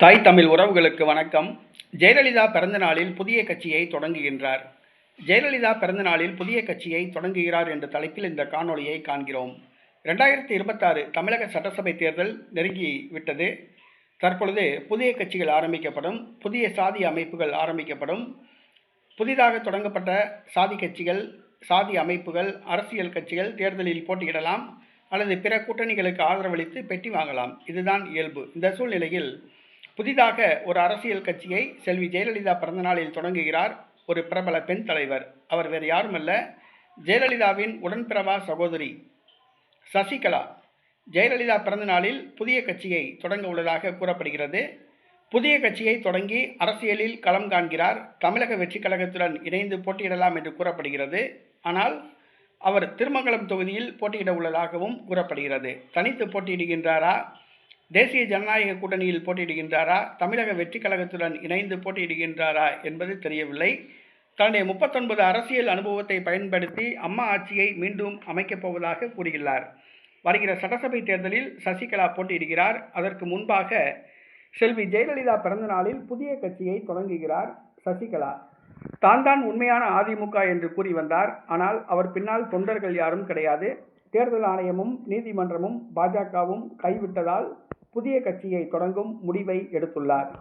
தாய் தமிழ் உறவுகளுக்கு வணக்கம். ஜெயலலிதா பிறந்த நாளில் புதிய கட்சியை தொடங்குகின்றார். ஜெயலலிதா பிறந்த நாளில் புதிய கட்சியை தொடங்குகிறார் என்ற தலைப்பில் இந்த காணொளியை காண்கிறோம். ரெண்டாயிரத்தி இருபத்தாறு தமிழக சட்டசபை தேர்தல் நெருங்கி விட்டது. தற்பொழுது புதிய கட்சிகள் ஆரம்பிக்கப்படும் புதிய சாதி அமைப்புகள் ஆரம்பிக்கப்படும். புதிதாக தொடங்கப்பட்ட சாதி கட்சிகள் சாதி அமைப்புகள் அரசியல் கட்சிகள் தேர்தலில் போட்டியிடலாம் அல்லது பிற கூட்டணிகளுக்கு ஆதரவளித்து பெட்டி வாங்கலாம். இதுதான் இயல்பு. இந்த சூழ்நிலையில் புதிதாக ஒரு அரசியல் கட்சியை செல்வி ஜெயலலிதா பிறந்தநாளில் தொடங்குகிறார் ஒரு பிரபல பெண் தலைவர். அவர் வேறு யாருமல்ல. ஜெயலலிதாவின் உடன்பிறவா சகோதரி சசிகலா ஜெயலலிதா பிறந்த நாளில் புதிய கட்சியை தொடங்க உள்ளதாக கூறப்படுகிறது. புதிய கட்சியை தொடங்கி அரசியலில் களம் காண்கிறார். தமிழக வெற்றி கழகத்துடன் இணைந்து போட்டியிடலாம் என்று கூறப்படுகிறது. ஆனால் அவர் திருமங்கலம் தொகுதியில் போட்டியிட உள்ளதாகவும் கூறப்படுகிறது. தனித்து போட்டியிடுகின்றாரா? தேசிய ஜனநாயக கூட்டணியில் போட்டியிடுகின்றாரா? தமிழக வெற்றி கழகத்துடன் இணைந்து போட்டியிடுகின்றாரா என்பது தெரியவில்லை. தன்னுடைய முப்பத்தொன்பது அரசியல் அனுபவத்தை பயன்படுத்தி அம்மா ஆட்சியை மீண்டும் அமைக்கப் போவதாக கூறுகிறார் வருகிற சட்டசபை தேர்தலில் சசிகலா போட்டியிடுகிறார். அதற்கு முன்பாக செல்வி ஜெயலலிதா பிறந்த நாளில் புதிய கட்சியை தொடங்குகிறார் சசிகலா. தான் தான் உண்மையான அதிமுக என்று கூறி வந்தார். ஆனால் அவர் பின்னால் தொண்டர்கள் யாரும் கிடையாது. தேர்தல் ஆணையமும் நீதிமன்றமும் பாஜகவும் கைவிட்டதால் புதிய கட்சியை தொடங்கும் முடிவை எடுத்துள்ளார்.